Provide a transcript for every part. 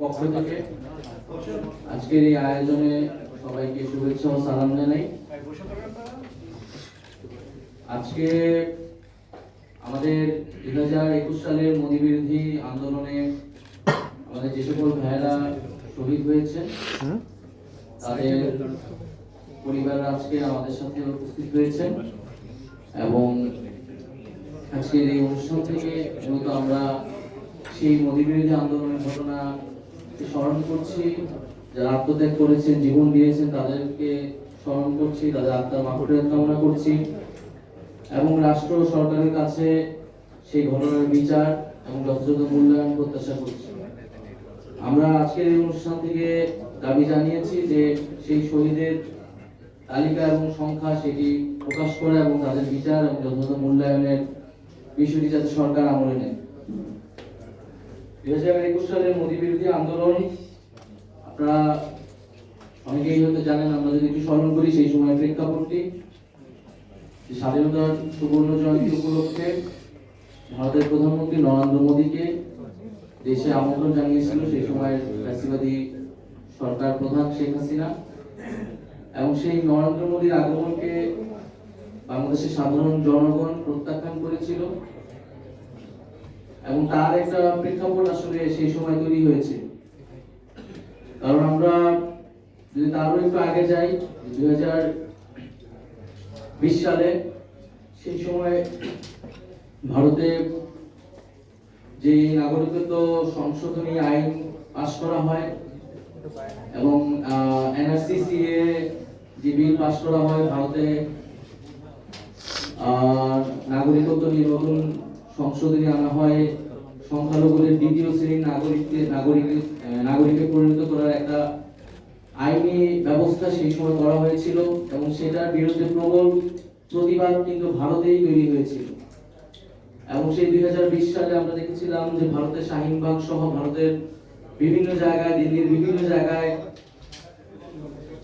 পক্ষ থেকে আজকের এই আয়োজনে সবাইকে শুভেচ্ছা ও সালাম জানাই। আজকে আমাদের দুই হাজার একুশ সালের মোদী বিরোধী আন্দোলনে আমাদের যে সকল ভাইয়েরা শহীদ হয়েছে তাদের পরিবার আজকে আমাদের সাথে উপস্থিত হয়েছে এবং আজকের এই অনুষ্ঠান থেকে মূলত আমরা সেই মোদী বিরোধী আন্দোলনের ঘটনা স্মরণ করছি, যারা আত্মত্যাগ করেছেন, জীবন দিয়েছেন, তাদেরকে স্মরণ করছি, তাদের আত্মার মাফিরাত কামনা করছি। এবং রাষ্ট্র সরকারের কাছে সেই ঘটনার বিচার এবং যথাযথ মূল্যায়ন প্রত্যাশা করছি। আমরা আজকের এই অনুষ্ঠান থেকে দাবি জানিয়েছি যে সেই শহীদের তালিকা এবং সংখ্যা সেটি প্রকাশ করা এবং তাদের বিচার এবং যথাযথ মূল্যায়নের বিষয়টি যাতে সরকার আমলে নেয়। সেই সময় প্রেক্ষাপটটি স্বাধীনতার ভারতের প্রধানমন্ত্রী নরেন্দ্র মোদীকে দেশে আমন্ত্রণ জানিয়েছিল সেই সময় ফ্যাসিবাদী সরকার প্রধান শেখ হাসিনা। এবং সেই নরেন্দ্র মোদীর আগমনকে বাংলাদেশের সাধারণ জনগণ প্রত্যাখ্যান করেছিল। এবং তার একটা প্রেক্ষাপট আসলে সেই সময় তৈরি হয়েছে। কারণ আমরা যদি তারও একটু আগে যাই, দুই হাজার বিশ সালে সেই সময় ভারতে যে নাগরিকত্ব সংশোধনী আইন পাশ করা হয় এবং এনআরসিসিএ যে বিল পাশ করা হয় ভারতে নাগরিকত্ব নিয়ে নতুন সংশোধনী আনা হয়। সংখ্যালঘুদের দ্বিতীয় শ্রেণির নাগরিকদের নাগরিক নাগরিকে পরিণত করার একটা আইনি ব্যবস্থা সেই সময় করা হয়েছিল এবং সেটার বিরুদ্ধে প্রবল প্রতিবাদ কিন্তু ভারতেই তৈরি হয়েছিল। এবং সেই দুই সালে আমরা দেখেছিলাম যে ভারতের শাহিনবাগ সহ ভারতের বিভিন্ন জায়গায়, দিল্লির বিভিন্ন জায়গায়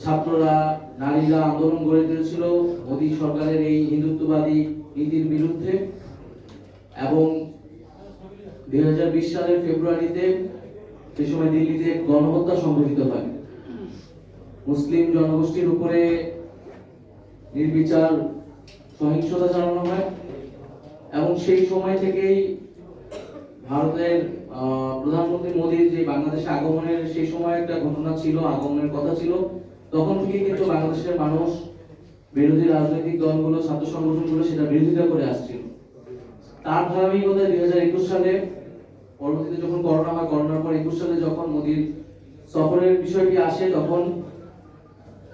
ছাত্ররা, নারীরা আন্দোলন গড়ে তুলেছিল। মোদী সরকারের এই হিন্দুত্ববাদী নীতির বিরুদ্ধে এবং দুই হাজার বিশ সালের ফেব্রুয়ারিতে সে সময় দিল্লিতে গণহত্যা সংঘটিত হয়। মুসলিম জনগোষ্ঠীর উপরে নির্বিচার সহিংসতা চালানো হয় এবং সেই সময় থেকেই ভারতের প্রধানমন্ত্রী মোদীর যে বাংলাদেশে আগমনের সেই সময় একটা ঘটনা ছিল, আগমনের কথা ছিল। তখন থেকে কিন্তু বাংলাদেশের মানুষ বিরোধী রাজনৈতিক দলগুলো, ছাত্র সংগঠনগুলো সেটা বিরোধিতা করে আসছিল। তার ধারাবাহিকতায় দুই হাজার একুশ সালে, পরবর্তীতে যখন করোনা হয় করোনার পর একুশ সালে যখন মোদীর সফরের বিষয়টি আসে, তখন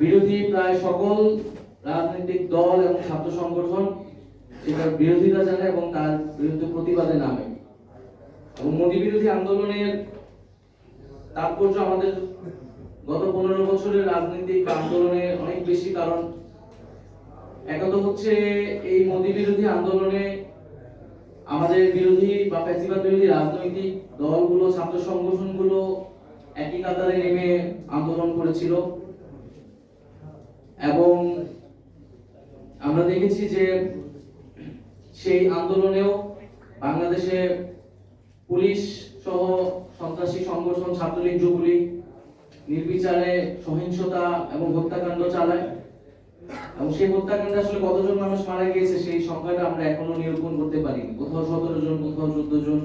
বিরোধী প্রায় সকল রাজনৈতিক দল এবং ছাত্র সংগঠন সেটার বিরোধিতা জানায় এবং তার বিরুদ্ধে প্রতিবাদে নামে। এবং মোদী বিরোধী আন্দোলনের তাৎপর্য আমাদের গত পনেরো বছরের রাজনৈতিক আন্দোলনে অনেক বেশি, কারণ একত হচ্ছে এই মোদী বিরোধী আন্দোলনে আমাদের বিরোধী বা ফ্যাসিবাদ বিরোধী রাজনৈতিক দলগুলো, ছাত্র সংগঠনগুলো একই কাতারে নেমে আন্দোলন করেছিল। এবং আমরা দেখেছি যে সেই আন্দোলনেও বাংলাদেশে পুলিশ সহ সন্ত্রাসী সংগঠন, ছাত্রলীগ, যুবলীগ নির্বিচারে সহিংসতা এবং হত্যাকাণ্ড চালায়। এবং সেই হত্যাকাণ্ডে আসলে কতজন মানুষ মারা গিয়েছে, সেই সংখ্যাটা আমরা এখনও নিরূপণ করতে পারিনি। কোথাও সতেরো জন, কোথাও চোদ্দ জন।